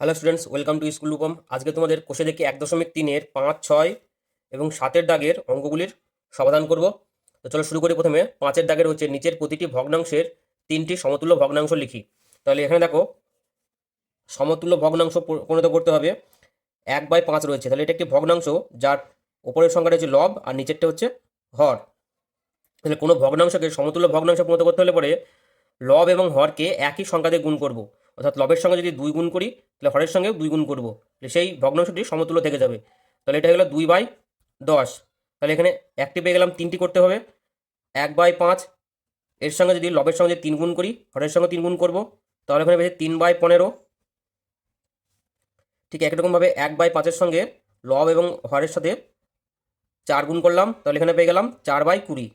Hello students, welcome to school Rupam. আজকে তোমাদের কোষে দেখি এক দশমিক তিনের পাঁচ, ছয় এবং সাতের দাগের অঙ্কগুলির সমাধান করব। তো চলো শুরু করি প্রথমে। পাঁচের দাগের হচ্ছে নিচের প্রতিটি ভগ্নাংশের তিনটি সমতুল্য ভগ্নাংশ লিখি। তাহলে এখানে দেখো, সমতুল্য ভগ্নাংশ পরিণত করতে হবে। এক বাই পাঁচ রয়েছে। তাহলে এটা একটি ভগ্নাংশ, যার উপরের সংখ্যাটা হচ্ছে লব আর নিচেরটা হচ্ছে হর। তাহলে কোনো ভগ্নাংশকে সমতুল্য ভগ্নাংশ পরিণত করতে হলে পরে লব এবং হরকে একই সংখ্যা দিয়ে গুণ করব। অর্থাৎ লবের সঙ্গে যদি দুই গুণ করি, তাহলে হরের সঙ্গেও দুই গুণ করব। তাহলে সেই ভগ্নাংশটি সমতুল্য থেকে যাবে। তাহলে এটা হলো দুই বাই দশ। তাহলে এখানে একটি পেয়ে গেলাম, তিনটি করতে হবে। এক বাই পাঁচ, এর সঙ্গে যদি লবের সঙ্গে যদি তিন গুণ করি, হরের সঙ্গে তিন গুণ করব, তাহলে এখানে পেয়েছে তিন বাই পনেরো। ঠিক একরকমভাবে এক বাই পাঁচের সঙ্গে লব এবং হরের সাথে চার গুণ করলাম, তাহলে এখানে পেয়ে গেলাম চার বাই কুড়ি।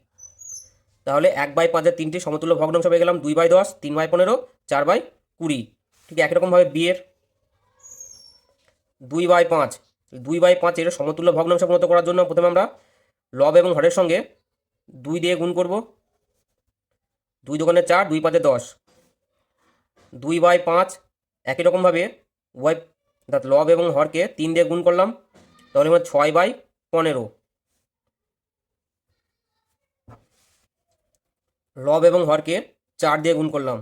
তাহলে এক বাই পাঁচের তিনটি সমতুল্য ভগ্নাংশ পেয়ে গেলাম দুই বাই দশ, তিন বাই পনেরো, চার বাই কুড়ি, ঠিক একরকমভাবে বিয়ের। দুই বাই পাঁচ দুই বাই পাঁচের সমতুল্য ভগ্নাংশ পরিণত করার জন্য প্রথমে আমরা লব এবং হরের সঙ্গে দুই দিয়ে গুণ করব। দুই দোকানে চার, দুই পাঁচে দশ। দুই বাই পাঁচ, একই রকমভাবে ওয়াই, অর্থাৎ লব এবং হরকে তিন দিয়ে গুণ করলাম। তাহলে আমার ছয় বাই পনেরো। লব এবং হরকে চার দিয়ে গুণ করলাম।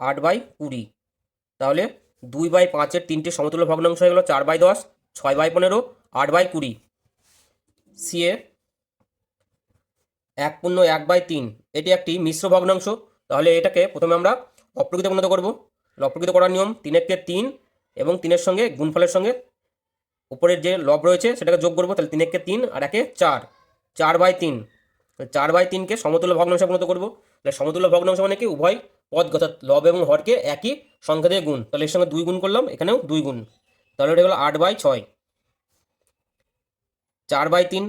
আট বাই কুড়ি। তাহলে দুই বাই পাঁচের তিনটে সমতুল্য ভগ্নাংশ হয়ে গেল চার বাই দশ, ছয় বাই পনেরো, আট বাই কুড়ি। সিএ এক পূর্ণ এক বাই তিন, এটি একটি মিশ্র ভগ্নাংশ। তাহলে এটাকে প্রথমে আমরা অপ্রকৃত পরিণত করব। অপ্রকৃত করার নিয়ম তিনেরকে তিন এবং তিনের সঙ্গে গুণফলের সঙ্গে উপরের যে লব রয়েছে সেটাকে যোগ করব, তাহলে তিনেরকে তিন আর একে চার চার বাই তিন। চার বাই তিনকে সমতুল্য ভগ্নাংশ পরিণত করব। তাহলে সমতুল্য ভগ্নাংশ মানে কি? উভয় পদ অর্থাৎ লব এবং হরকে একই সংখ্যা দিয়ে গুণ। তাহলে এর সঙ্গে দুই গুণ করলাম, এখানেও দুই গুণ। তাহলে এটা হলো আট বাই ছয়। চার বাই তিন,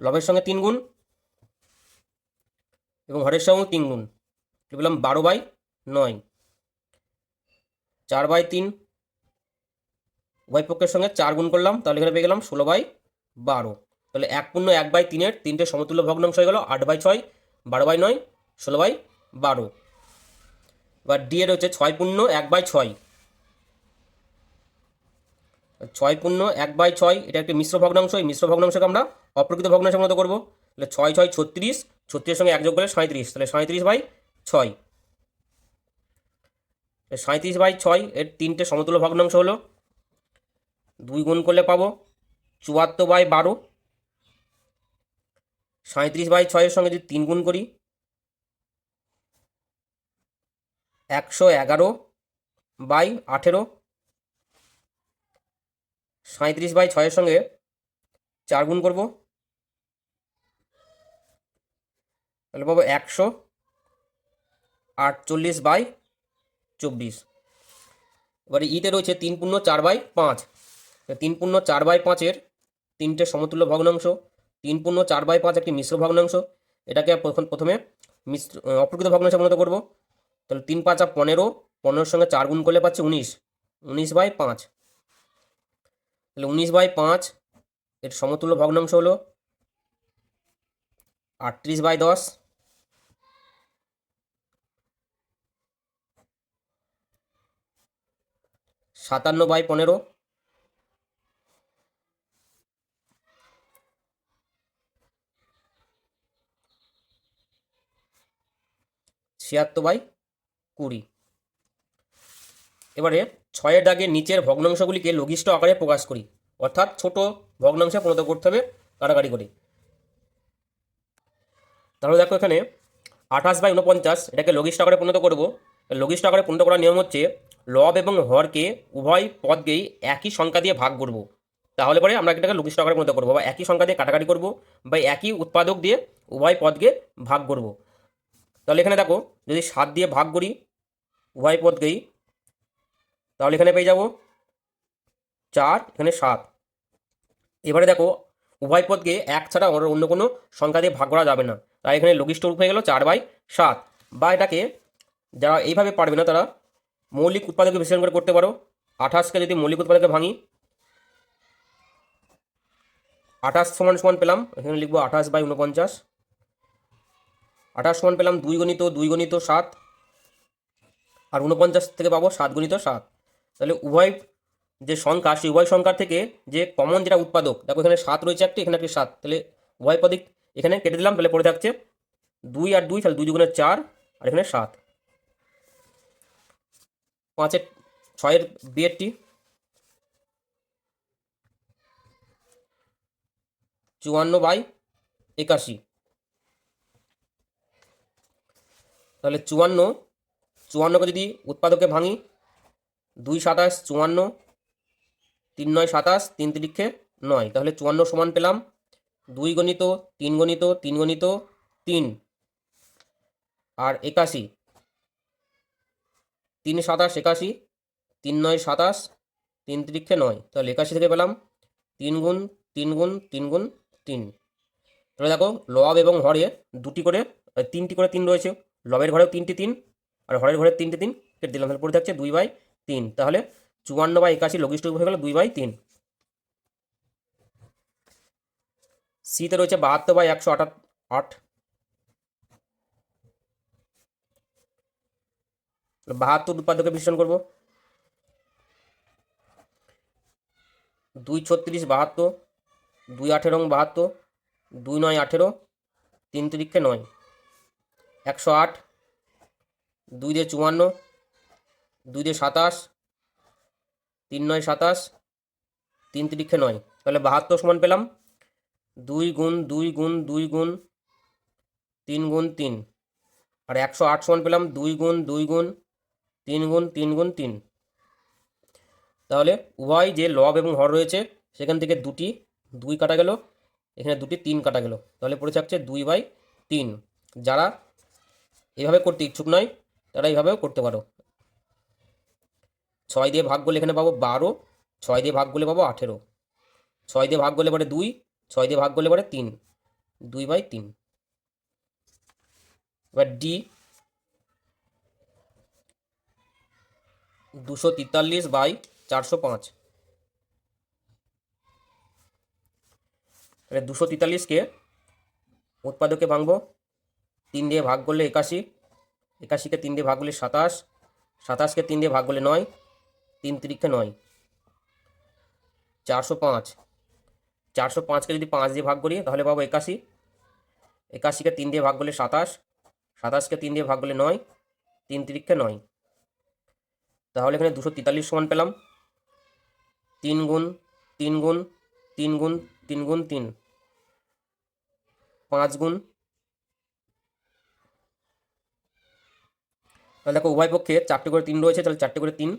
লবের সঙ্গে তিন গুণ এবং হরের সঙ্গেও তিন গুণ। বললাম? বারো বাই নয়। চার বাই তিন, উভয় পক্ষের সঙ্গে চার গুণ করলাম, তাহলে এখানে পেয়ে গেলাম ষোলো বাই বারো। তাহলে এক পূর্ণ এক বাই তিনের তিনটে সমতুল্য ভগ্নাংশ হয়ে গেল আট বাই ছয়, বারো বাই নয়, ষোলো বাই বারো। এবার ডি এর হচ্ছে ছয় পূর্ণ এক বাই ছয়। ছয় পূর্ণ এক বাই ছয়, এটা একটি মিশ্র ভগ্নাংশ, এই মিশ্র ভগ্নাংশকে আমরা অপ্রকৃত ভগ্নাংশের মতো করব? তাহলে ছয় ছয় ছত্রিশ, ছত্রিশের সঙ্গে এক যোগ করলে সাঁত্রিশ তাহলে সাঁত্রিশ বাই ছয়। সাঁত্রিশ বাই ছয় এর তিনটে সমতুল্য ভগ্নাংশ হলো, দুই গুণ করলে পাবো চুয়াত্তর বাই বারো। সাঁত্রিশ বাই ছয়ের সঙ্গে যদি তিন গুণ করি একশো এগারো বাই আঠেরো সাঁত্রিশ বাই ছয়ের সঙ্গে চার গুণ করব। তাহলে পাবো একশো আটচল্লিশ বাই চব্বিশ। এবারে ইতে রয়েছে তিন পূর্ণ চার বাই পাঁচ। তিন পূর্ণ চার বাই পাঁচের তিনটে সমতুল্য ভগ্নাংশ, তিন পূর্ণ চার বাই পাঁচ একটি মিশ্র ভগ্নাংশ, এটাকে প্রথম মিশ্র অপ্রকৃত ভগ্নাংশে পরিণত করব। তাহলে তিন পাঁচা পনেরো, পনেরোর সঙ্গে চার গুণ করলে পাচ্ছে উনিশ। উনিশ বাই পাঁচ। তাহলে উনিশ বাই পাঁচ, এর সমতুল্য ভগ্নাংশ হলো আটত্রিশ বাই দশ। সাতান্ন বাই পনেরো। ছিয়াত্তর বাই কুড়ি। এবারে ছয়ের দাগে নিচের ভগ্নাংশগুলিকে লঘিষ্ঠ আকারে প্রকাশ করি। অর্থাৎ ছোট ভগ্নাংশে পরিণত করতে হবে কাটাকাটি করে। তাহলে দেখো এখানে আঠাশ বাই উনপঞ্চাশ এটাকে লঘিষ্ঠ আকারে পরিণত করব। লঘিষ্ঠ আকারে পরিণত করার নিয়ম হচ্ছে লব এবং হরকে উভয় পদকেই একই সংখ্যা দিয়ে ভাগ করব। তাহলে পরে আমরা এটাকে লঘিষ্ঠ আকারে পরিণত করব বা একই সংখ্যা দিয়ে কাটাকাটি করব বা একই উৎপাদক দিয়ে উভয় পদকে ভাগ করব। তাহলে এখানে দেখো যদি সাত দিয়ে ভাগ করি উভয় পদকেই তাহলে এখানে পেয়ে যাব চার, এখানে সাত। এবারে দেখো উভয় পদকে এক ছাড়া অন্য কোনো সংখ্যা দিয়ে ভাগ করা যাবে না। তাই এখানে লঘিষ্ঠ রূপ হয়ে গেল চার বাই সাত। বা এটাকে যারা এইভাবে পারবে না, তারা মৌলিক উৎপাদকে বিশ্লেষণ করে করতে পারো। আঠাশকে যদি মৌলিক উৎপাদকে ভাঙি, আঠাশ সমান সমান পেলাম, এখানে লিখব আঠাশ বাই উনপঞ্চাশ আঠাশ সমান পেলাম দুই গণিত দুই গণিত সাত। আর উনপঞ্চাশ থেকে পাবো সাত গুণিত সাত। তাহলে উভয় যে সংখ্যা, সেই উভয় সংখ্যার থেকে যে কমন যেটা উৎপাদক, দেখো এখানে সাত রয়েছে একটি, এখানে একটি সাত। তাহলে উভয় পদিক এখানে কেটে দিলাম, তাহলে পড়ে থাকছে দুই আর দুই, তাহলে দুই দুগুণের চার, আর এখানে সাত। পাঁচের ছয়ের বিয়েরটি। চুয়ান্ন বাই একাশি। তাহলে চুয়ান্ন চুয়ান্নকে যদি উৎপাদকে ভাঙি, দুই সাতাশ, চুয়ান্ন, তিন নয়, সাতাশ, তিন তিরিক্ষে নয়। তাহলে চুয়ান্ন সমান পেলাম দুই গণিত, তিন গণিত তিন গণিত, তিন। আর একাশি, তিন সাতাশ, একাশি, তিন নয়, সাতাশ, তিন তিরিক্ষে নয়। তাহলে একাশি থেকে পেলাম তিন গুণ তিন গুণ তিন গুণ, তিন। তাহলে দেখো লব এবং হরে দুটি করে, তিনটি করে তিন রয়েছে। লবের ঘরেও তিনটি তিন আর হরের ঘরের তিনটে তিন, কেটে দিলাম, তাহলে পড়ে থাকছে দুই বাই তিন। তাহলে চুয়ান্ন বাই একাশি লঘিষ্ঠ হয়ে গেল দুই বাই তিন। সিতে রয়েছে বাহাত্তর বাই একশো আটাত আট। বাহাত্তর উৎপাদকে বিশ্লেষণ করব। দুই ছত্রিশ বাহাত্তর, দুই আঠেরো বাহাত্তর, দুই নয় আঠেরো, তিন তিরিক্ষে নয়। একশো আট দুই দিয়ে চুয়ান্ন, দুই দিয়ে সাতাশ, তিন নয় সাতাশ, তিন তিরিক্ষে নয়। তাহলে বাহাত্তর সমান পেলাম। দুই গুণ দুই গুণ দুই গুণ, তিন গুণ, তিন। আর একশো আট সমান পেলাম। দুই গুণ দুই গুণ, তিন গুণ তিন গুণ, তিন। তাহলে উভয় যে লব এবং হর রয়েছে, সেখান থেকে দুটি, দুই কাটা গেল। এখানে দুটি, তিন কাটা গেল। তাহলে পড়ে থাকছে দুই বাই তিন। যারা এভাবে করতে ইচ্ছুক নয় তারা এইভাবেও করতে পারো। ছয় দিয়ে ভাগ করলে এখানে পাবো বারো, ছয় দিয়ে ভাগ করলে পাবো আঠেরো, ছয় দিয়ে ভাগ করলে পরে দুই, ছয় দিয়ে ভাগ করলে পরে তিন, দুই বাই তিন। এবার ডি, দুশো তেতাল্লিশ বাই চারশো পাঁচ। দুশো তেতাল্লিশকে উৎপাদকে ভাঙবো, তিন দিয়ে ভাগ করলে একাশি একাশিকে তিন দিয়ে ভাগ করলে সাতাশ, সাতাশকে তিন দিয়ে ভাগ করলে নয়, তিন তিরিক্ষে নয়। চারশো পাঁচ। চারশো পাঁচকে যদি পাঁচ দিয়ে ভাগ করি, তাহলে পাবো একাশি। একাশিকে তিন দিয়ে ভাগ করলে সাতাশ, সাতাশকে তিন দিয়ে ভাগ করলে নয়, তিন তিরিক্ষে নয়। তাহলে এখানে দুশো তেতাল্লিশ সমান পেলাম। তিন গুণ তিন গুণ তিন গুণ তিন গুণ, তিন। পাঁচ গুণ তাহলে দেখো উভয় পক্ষে চারটে করে তিন রয়েছে, তাহলে চারটে করে তিন।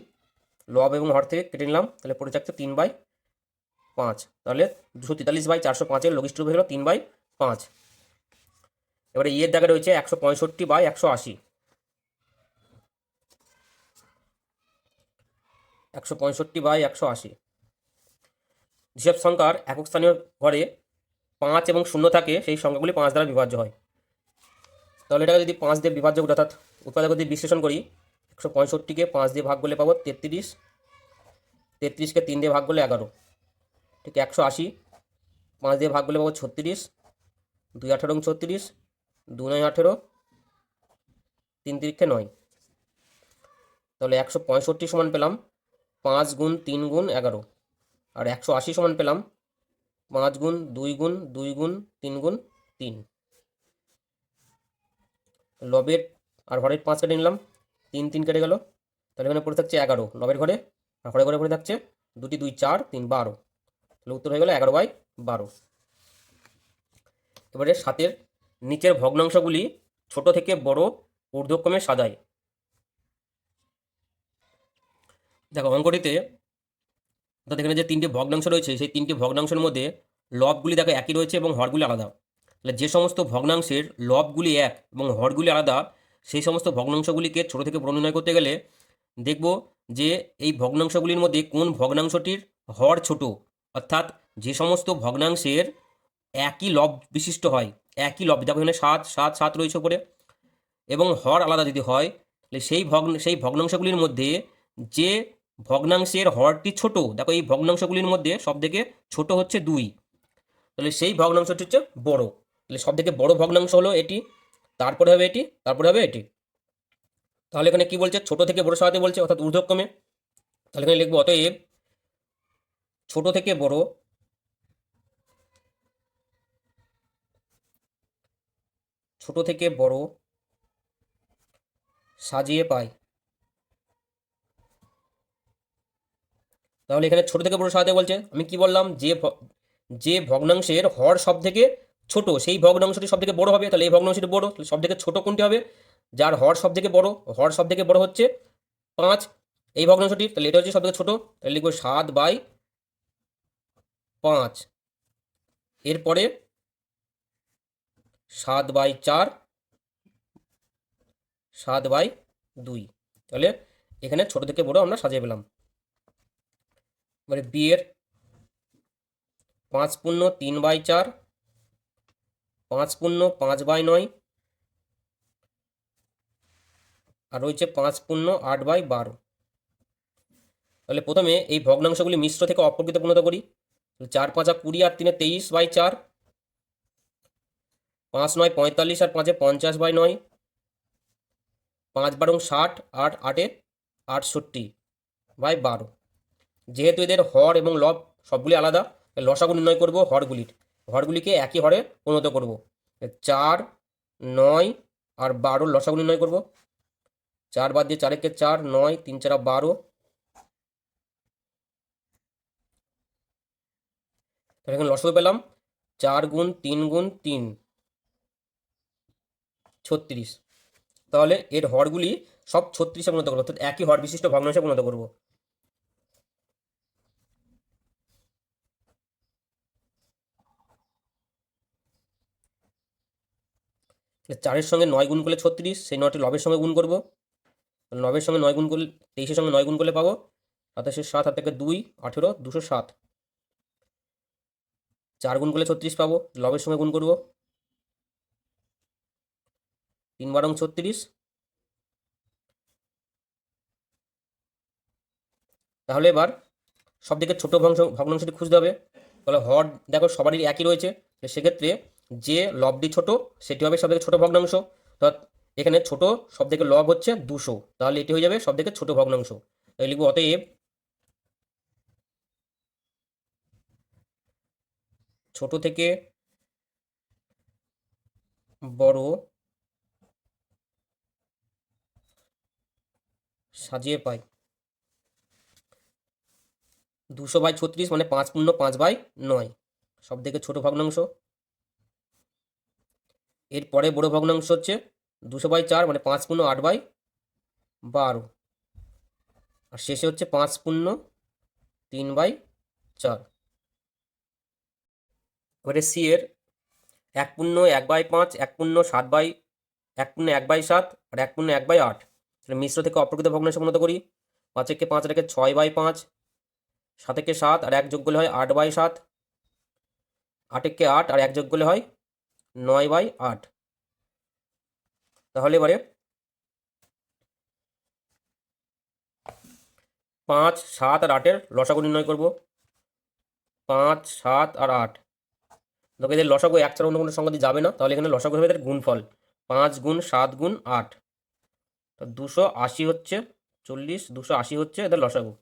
লব এবং হর থেকে কেটে নিলাম, তাহলে পড়ে থাকছে তিন বাই পাঁচ। তাহলে দুশো তেতাল্লিশ বাই চারশো পাঁচের লঘিষ্ঠ রূপ গেল তিন বাই পাঁচ। এবারে ইয়ের জায়গায় রয়েছে একশো পঁয়ষট্টি বাই একশো আশি। একশো পঁয়ষট্টি বাই একশো আশি। যেসব সংখ্যার একক স্থানীয় ঘরে পাঁচ এবং শূন্য থাকে, সেই সংখ্যাগুলি পাঁচ দ্বারা বিভাজ্য হয়। তাহলে এটাকে যদি পাঁচ দিয়ে বিভাজ্য অর্থাৎ উৎপাদক যদি বিশ্লেষণ করি, একশো পঁয়ষট্টিকে পাঁচ দিয়ে ভাগ করলে পাবো তেত্রিশ, তেত্রিশকে তিন দিয়ে ভাগ করলে এগারো, ঠিক একশো আশি, পাঁচ দিয়ে ভাগ করলে পাবো ছত্রিশ, দুই আঠেরো ছত্রিশ দু নয় আঠেরো, তিন তিরিক্ষে নয়। তাহলে একশো পঁয়ষট্টি সমান পেলাম পাঁচ গুণ তিন গুণ এগারো, আর একশো আশি সমান পেলাম পাঁচ গুণ দুই গুণ দুই গুণ তিন গুণ তিন। লবের আর হরের পাঁচ কেটে নিলাম, তিন তিন কেটে গেল। তাহলে এখানে পড়ে থাকছে এগারো নবের ঘরে, আর হরের ঘরে পড়ে থাকছে দুটি, দুই, চার, তিন, বারো। তাহলে উত্তর হয়ে গেল এগারো বাই বারো। এবারে সাতের নিচের ভগ্নাংশগুলি ছোট থেকে বড় ঊর্ধ্বক্রমে সাজায় দেখো, অঙ্কটিতে অর্থাৎ এখানে যে তিনটি ভগ্নাংশ রয়েছে, সেই তিনটি ভগ্নাংশের মধ্যে লবগুলি দেখো একই রয়েছে এবং হরগুলি আলাদা। তাহলে যে সমস্ত ভগ্নাংশের লবগুলি এক এবং হরগুলি আলাদা সেই সমস্ত ভগ্নাংশগুলিকে ছোট থেকে বড় নির্ণয় করতে গেলে দেখব যে এই ভগ্নাংশগুলির মধ্যে কোন ভগ্নাংশটির হর ছোট। অর্থাৎ যে সমস্ত ভগ্নাংশের একই লব বিশিষ্ট হয়, একই লব, দেখো এখানে সাত সাত সাত রয়েছে উপরে, এবং হর আলাদা যদি হয়, তাহলে সেই ভগ্ন, সেই ভগ্নাংশগুলির মধ্যে যে ভগ্নাংশের হরটি ছোট, দেখো এই ভগ্নাংশগুলির মধ্যে সব থেকে ছোট হচ্ছে দুই। তাহলে সেই ভগ্নাংশটি হচ্ছে বড়। তাহলে সব থেকে বড় ভগ্নাংশ হলো এটি। তারপরে হবে এটি, তারপরে হবে এটি। তাহলে এখানে কি বলছে? ছোট থেকে বড় সাজাতে বলছে, অর্থাৎ ঊর্ধ্বক্রমে। তাহলে এখানে লিখব, অতএব ছোট থেকে বড় ছোট থেকে বড় সাজিয়ে পাই। তাহলে এখানে ছোট থেকে বড় সাজাতে বলছে, আমি কি বললাম? যে যে ভগ্নাংশের হর সব থেকে ছোট, সেই ভগ্নাংশটি সব থেকে বড় হবে, তাহলে এই ভগ্নাংশটি বড়, তাহলে সব থেকে ছোট কোনটি হবে? যার হর সব থেকে বড়, হর সব থেকে বড় হচ্ছে পাঁচ, এই ভগ্নাংশটি তাহলে এটা হচ্ছে সব থেকে ছোট, তাহলে লিখব সাত বাই পাঁচ। এরপরে সাত বাই চার, সাত বাই দুই, তাহলে এখানে ছোট থেকে বড় আমরা সাজিয়ে পেলাম। এবারে বিয়ের পাঁচ পূর্ণ তিন বাই চার পাঁচ পূর্ণ, পাঁচ বাই নয়। আর রয়েছে পাঁচ পূর্ণ, আট বাই বারো। তাহলে প্রথমে এই ভগ্নাংশগুলি মিশ্র থেকে অপ্রকৃত পূর্ণতা করি চার পাঁচা কুড়ি আর তিনে তেইশ বাই চার। পাঁচ নয় পঁয়তাল্লিশ আর পাঁচে পঞ্চাশ বাই নয়। পাঁচ বারং ষাট, আট, আটে আটষট্টি বাই বারো। যেহেতু এদের হর এবং লব সবগুলি আলাদা লসাগু নির্ণয় করব হরগুলির। হরগুলিকে একই হরে পরিণত করব। চার, নয় আর বারোর লসাগু নির্ণয় করব। চার বাদ দিয়ে চারেকে চার, নয়, তিন চারা বারো। তাহলে এখানে লসাগু পেলাম। চার গুণ তিন গুণ তিন, ছত্রিশ। তাহলে এর হরগুলি সব ছত্রিশে পরিণত করব, অর্থাৎ একই হর বিশিষ্ট ভগ্নাংশে পরিণত করব। চারের সঙ্গে নয় গুণ করলে ছত্রিশ, সেই নয়টি লবের সঙ্গে গুণ করব। নবের সঙ্গে নয় গুণ করলে, তেইশের সঙ্গে নয় গুণ করলে পাবো। সাতাশে সাত হাত থেকে দুই, আঠেরো, দুশো সাত। চার গুণ করলে ছত্রিশ পাবো, লবের সঙ্গে গুণ করব। তিন বারং ছত্রিশ। তাহলে এবার সব থেকে ছোটো ভগ্নাংশ ভগ্নাংশটি খুঁজতে হবে। তাহলে হর দেখো সবারই একই রয়েছে। সেক্ষেত্রে যে লবটি ছোট, সেটি হবে সব থেকে ছোটো ভগ্নাংশ। অর্থাৎ এখানে ছোট সব থেকে লব হচ্ছে দুশো। তাহলে এটি হয়ে যাবে সব থেকে ছোটো ভগ্নাংশ। তাই লিখব অতএব ছোট থেকে বড় সাজিয়ে পাই দুশো বাই ছত্রিশ মানে পাঁচ পূর্ণ পাঁচ বাই নয়। সব থেকে ছোট ভগ্নাংশ। এরপরে বড় ভগ্নাংশ হচ্ছে দুশো বাই চার মানে পাঁচ পূর্ণ আট বাই বারো। আর শেষে হচ্ছে পাঁচ পূর্ণ তিন বাই চার। এবারে সি এর এক পূর্ণ এক বাই পাঁচ, এক পূর্ণ সাত বাই, এক পূর্ণ এক বাই সাত আর এক পূর্ণ এক বাই আট। তাহলে মিশ্র থেকে অপ্রকৃত ভগ্নাংশ পরিণত করি। পাঁচ একে পাঁচ রেখে ছয় বাই পাঁচ, সাত একে সাত আর এক যোগ হয় আট বাই সাত। আট একে আট আর এক যোগ হয় নয় বাই আট। তাহলে এবারে পাঁচ, সাত আর আটের লসাগু নির্ণয় করব। পাঁচ, সাত আর আট। দেখো এদের লসাগু এক ছাড়া অন্য কোনো সংখ্যা যাবে না, তাহলে এখানে লসাগু হবে এদের গুণফল। পাঁচ গুণ সাত গুণ আট। দুশো আশি হচ্ছে চল্লিশ, দুশো আশি হচ্ছে এদের লসাগু।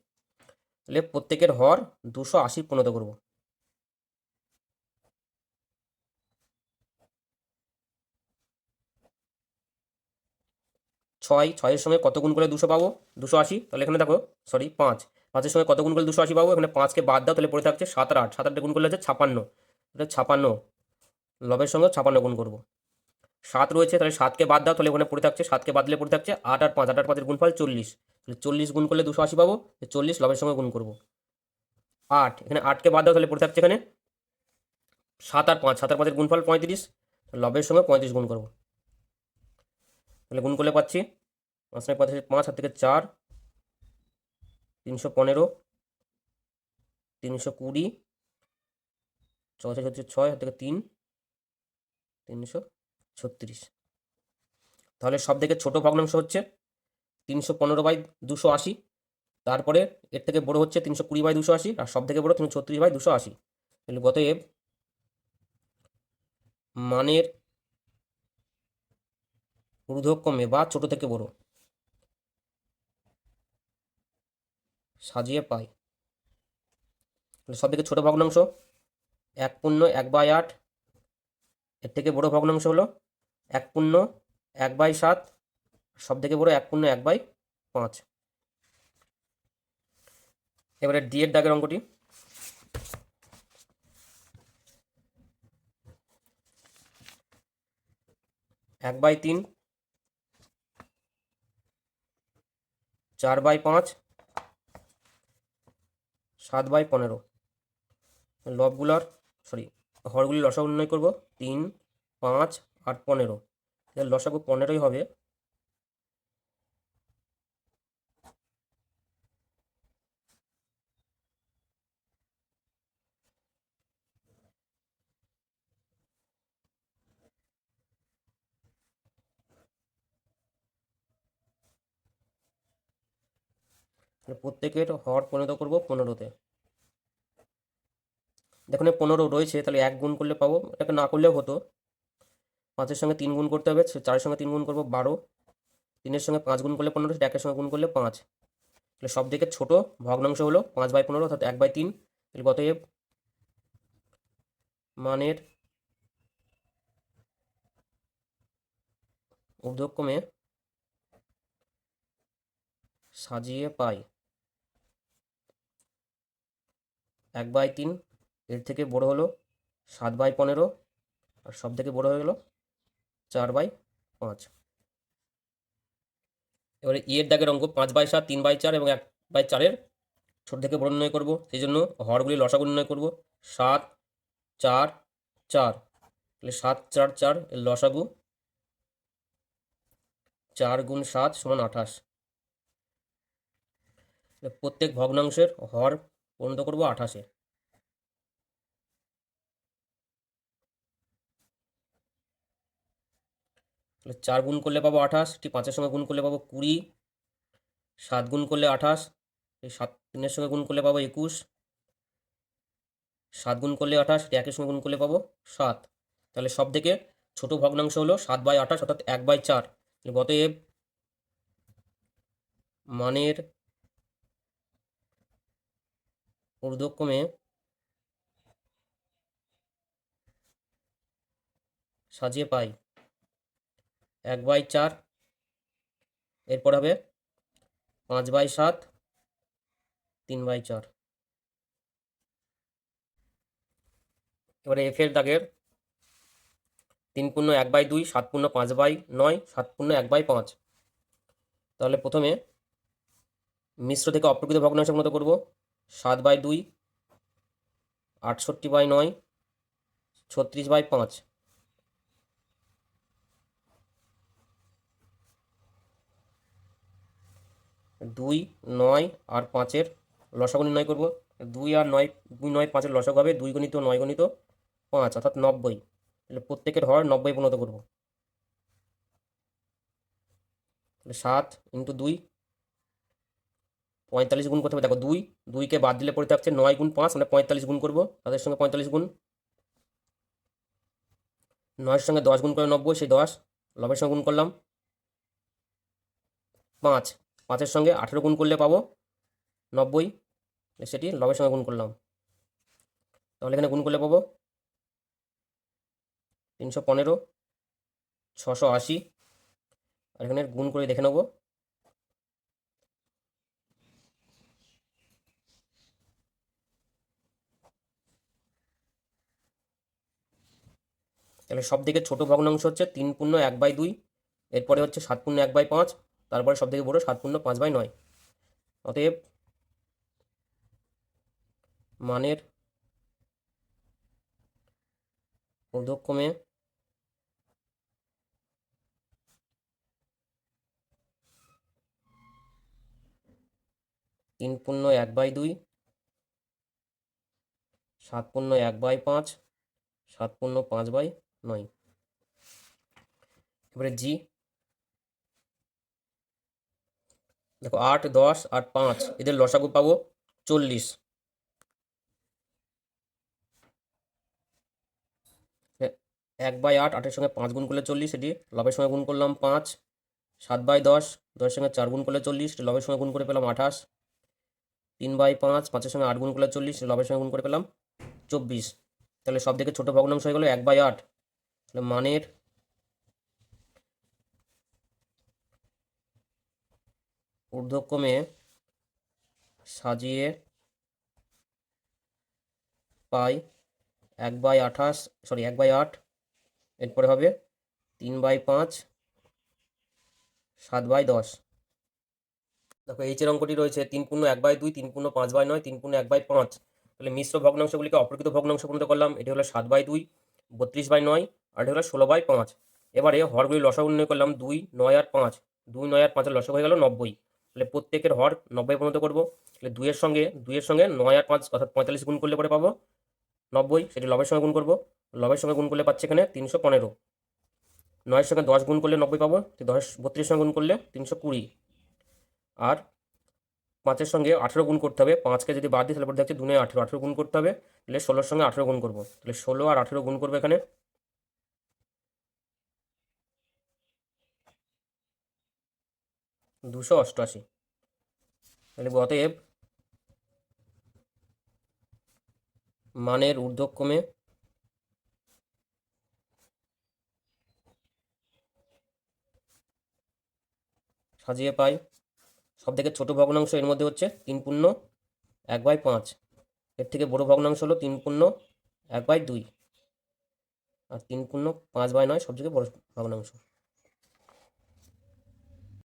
তাহলে প্রত্যেকের হর দুশো আশি পরিণত করব। ছয়, ছয়ের সঙ্গে কত গুণ করলে দুশো পাবো? দুশো আশি। তাহলে এখানে দেখো সরি পাঁচ। পাঁচের সঙ্গে কত গুণ করলে দুশো আশি পাবো? এখানে পাঁচকে বাদ দাও, তাহলে পড়ে থাকছে সাত আর আট। সাত আটটা গুণ করলে হচ্ছে ছাপান্ন। এটা ছাপান্ন। লবের সঙ্গে ছাপান্ন গুণ করব। সাত রয়েছে, তাহলে সাতকে বাদ দাও, তাহলে ওখানে পড়ে থাকছে, সাতকে বাদ দিলে পড়ে থাকছে আট আর পাঁচ। আট আর পাঁচের গুণফল চল্লিশ। তাহলে চল্লিশ গুণ করলে দুশো আশি পাবো চল্লিশ লবের সঙ্গে গুণ করব। আট, এখানে আটকে বাদ দাও, তাহলে পড়ে থাকছে এখানে সাত আর পাঁচ। সাত আর পাঁচের গুণফল পঁয়ত্রিশ, লবের সঙ্গে পঁয়ত্রিশ গুণ করব। তাহলে গুণ করলে পাচ্ছি পাঁচ নয় পঁয়ত্রিশ পাঁচ হাত থেকে চার, তিনশো পনেরো, তিনশো কুড়ি ছয় হচ্ছে ছয় হাত থেকে তিন, তিনশো ছত্রিশ। তাহলে সব থেকে ছোটো ভগ্নাংশ হচ্ছে তিনশো পনেরো বাই দুশো আশি, তারপরে এর থেকে বড় হচ্ছে তিনশো কুড়ি বাই দুশো আশি, আর সব থেকে বড় তিনশো ছত্রিশ বাই দুশো আশি। তাহলে গত এব মানের ঊর্ধ্বক্রমে বা ছোট থেকে বড়। সাজিয়ে পাই। সব থেকে ছোটো ভগ্নাংশ, এক পূর্ণ, এক বাই আট। এর থেকে বড় ভগ্নাংশ হলো এক পূর্ণ, এক বাই সাত। সব থেকে বড় এক পূর্ণ, এক বাই পাঁচ। এবারে ডি এর দাগের অঙ্কটি। এক বাই তিন চার বাই পাঁচ, সাত বাই পনেরো। লবগুলার সরি হরগুলি লসাগু নির্ণয় করব, তিন, পাঁচ, আট, পনেরো। লসাগু পনেরোই হবে। প্রত্যেকের হর পরিণত করব পনেরোতে। দেখুন পনেরো রয়েছে, তাহলে এক গুণ করলে পাবো। এটাকে না করলেও হতো। পাঁচের সঙ্গে তিন গুণ করতে হবে, চারের সঙ্গে তিন গুণ করব বারো। তিনের সঙ্গে পাঁচ গুণ করলে পনেরো, সেটা একের সঙ্গে গুণ করলে পাঁচ। তাহলে সব থেকে ছোটো ভগ্নাংশ হলো পাঁচ বাই পনেরো, অর্থাৎ এক বাই তিন। তাহলে অতএব মানের ঊর্ধ্বক্রমে সাজিয়ে পাই। এক বাই তিন, এর থেকে বড় হলো সাত বাই পনেরো, আর সব থেকে বড় হয়ে গেলো চার বাই পাঁচ। এবারে ইয়ের দাগের অঙ্ক পাঁচ বাই সাত, তিন বাই চার এবং এক বাই চারের ছোট থেকে বড় নির্ণয় করব, সেই জন্য হরগুলি লসাগু নির্ণয় করব। সাত, চার চার, তাহলে সাত, চার চার এর লসাগু চার গুণ সাত সমান আঠাশ। প্রত্যেক ভগ্নাংশের হর পূর্ণ করব আঠাশে। তাহলে চার গুণ করলে পাবো আঠাশ, ঠিক পাঁচের সঙ্গে গুণ করলে পাবো কুড়ি, সাত গুণ করলে আঠাশ সাত তিনের সঙ্গে গুণ করলে পাবো একুশ, সাত গুণ করলে আঠাশ একের সঙ্গে গুণ করলে পাবো সাত। তাহলে সব থেকে ছোট ভগ্নাংশ হলো সাত বাই আঠাশ, অর্থাৎ এক বাই চার। অতএব মানের ঊর্ধ্বক্রমে সাজিয়ে পাই। এক বাই চার, এরপর হবে পাঁচ বাই সাত, তিন বাই চার। এবারে এফের দাগের তিন পূর্ণ এক বাই দুই, সাত পূর্ণ পাঁচ বাই নয়, সাত পূর্ণ এক বাই পাঁচ। তাহলে প্রথমে মিশ্র থেকে অপ্রকৃত ভগ্নাংশ মতো করব। সাত বাই দুই, আটষট্টি বাই নয়, ছত্রিশ বাই পাঁচ। দুই, নয় আর পাঁচের লসাগু নির্ণয় করব। দুই আর নয়, দুই নয় পাঁচের লসাগু হবে দুই গণিত, নয় গণিত পাঁচ, অর্থাৎ নব্বই। তাহলে প্রত্যেকের হর নব্বই পরিণত করব। সাত ইন্টু দুই পঁয়তাল্লিশ গুণ করতে হবে। দেখো দুই, দুইকে বাদ দিলে পড়ে থাকছে নয় গুণ পাঁচ মানে পঁয়তাল্লিশ গুণ করব। তাদের সঙ্গে পঁয়তাল্লিশ গুণ। নয়ের সঙ্গে দশ গুণ করে নব্বই, সেই দশ, লবের সঙ্গে গুণ করলাম পাঁচ। পাঁচের সঙ্গে আঠেরো গুণ করলে পাবো নব্বই সেটি লবের সঙ্গে গুণ করলাম। তাহলে এখানে গুণ করলে পাবো তিনশো পনেরো, ছশো আশি। আর এখানে গুণ করে দেখে নেব। তাহলে সব থেকে ছোটো ভগ্নাংশ হচ্ছে তিন পূর্ণ এক বাই দুই, এরপরে হচ্ছে সাত পূর্ণ এক বাই পাঁচ, তারপরে সব থেকে বড়ো সাত পূর্ণ পাঁচ বাই নয়। অতএব মানের ঊর্ধ্বক্রমে তিন পূর্ণ এক বাই দুই, সাত পূর্ণ এক বাই পাঁচ, সাত পূর্ণ পাঁচ বাই নয়। এবারে জি। দেখো আট, দশ আর পাঁচ, এদের লসাগু পাবো চল্লিশ। এক বাই আট, আটের সঙ্গে পাঁচ গুণ করলে চল্লিশ, এটি লবের সঙ্গে গুণ করলাম পাঁচ। সাত বাই দশ, দশের সঙ্গে চার গুণ করলে চল্লিশ লবের সঙ্গে গুণ করে পেলাম আঠাশ। তিন বাই পাঁচ, পাঁচের সঙ্গে আট গুণ করলে চল্লিশ লবের সঙ্গে গুণ করে পেলাম চব্বিশ। তাহলে সব থেকে ছোটো ভগ্নাংশ হয়ে গেলো এক বাই আট। মানের ঊর্ধ্বক্রমে সাজিয়ে পাই এক বাই আঠাশ সরি এক বাই আট, এরপরে হবে তিন বাই পাঁচ, সাত বাই দশ। দেখো এইচের অঙ্কটি রয়েছে তিন পূর্ণ এক বাই দুই, তিন পূর্ণ পাঁচ বাই নয়, তিন পূর্ণ এক বাই পাঁচ। তাহলে মিশ্র ভগ্নাংশগুলিকে অপ্রকৃত ভগ্নাংশ পর্যন্ত করলাম এটি হলো সাত বাই দুই, বত্রিশ বাই নয় আর হলো ষোলো বাই পাঁচ। এবারে হরগুলি লসা উন্নয় করলাম দুই, নয় আর পাঁচ। দুই, নয় আর পাঁচের লসক হয়ে গেল নব্বই। তাহলে প্রত্যেকের হর নব্বই পর্যন্ত করব। তাহলে দুইয়ের সঙ্গে দুইয়ের সঙ্গে নয় আর পাঁচ, অর্থাৎ পঁয়তাল্লিশ গুণ করলে পরে পাবো নব্বই। সেটি লবের সঙ্গে গুণ করব। লবের সঙ্গে গুণ করলে পাচ্ছে এখানে তিনশো পনেরো। নয়ের সঙ্গে দশ গুণ করলে নব্বই পাবো। দশ বত্রিশ সঙ্গে গুণ করলে তিনশো কুড়ি। আর পাঁচের সঙ্গে আঠেরো গুণ করতে হবে। পাঁচকে যদি বাদ দিই, তাহলে পরে দেখছি দুনে আঠেরো। আঠেরো গুণ করতে হবে। তাহলে ষোলোর সঙ্গে আঠেরো গুণ করব। তাহলে ষোলো আর আঠেরো গুণ করব এখানে। দুশো অষ্টআশি। তাহলে অতএব মানের ঊর্ধ্বক্রমে সাজিয়ে পাই। সব থেকে ছোটো ভগ্নাংশ এর মধ্যে হচ্ছে তিন পূর্ণ এক বাই পাঁচ। এর থেকে বড় ভগ্নাংশ হলো তিন পূর্ণ এক বাই দুই। আর তিন পূর্ণ পাঁচ বাই নয় সব থেকে বড় ভগ্নাংশ।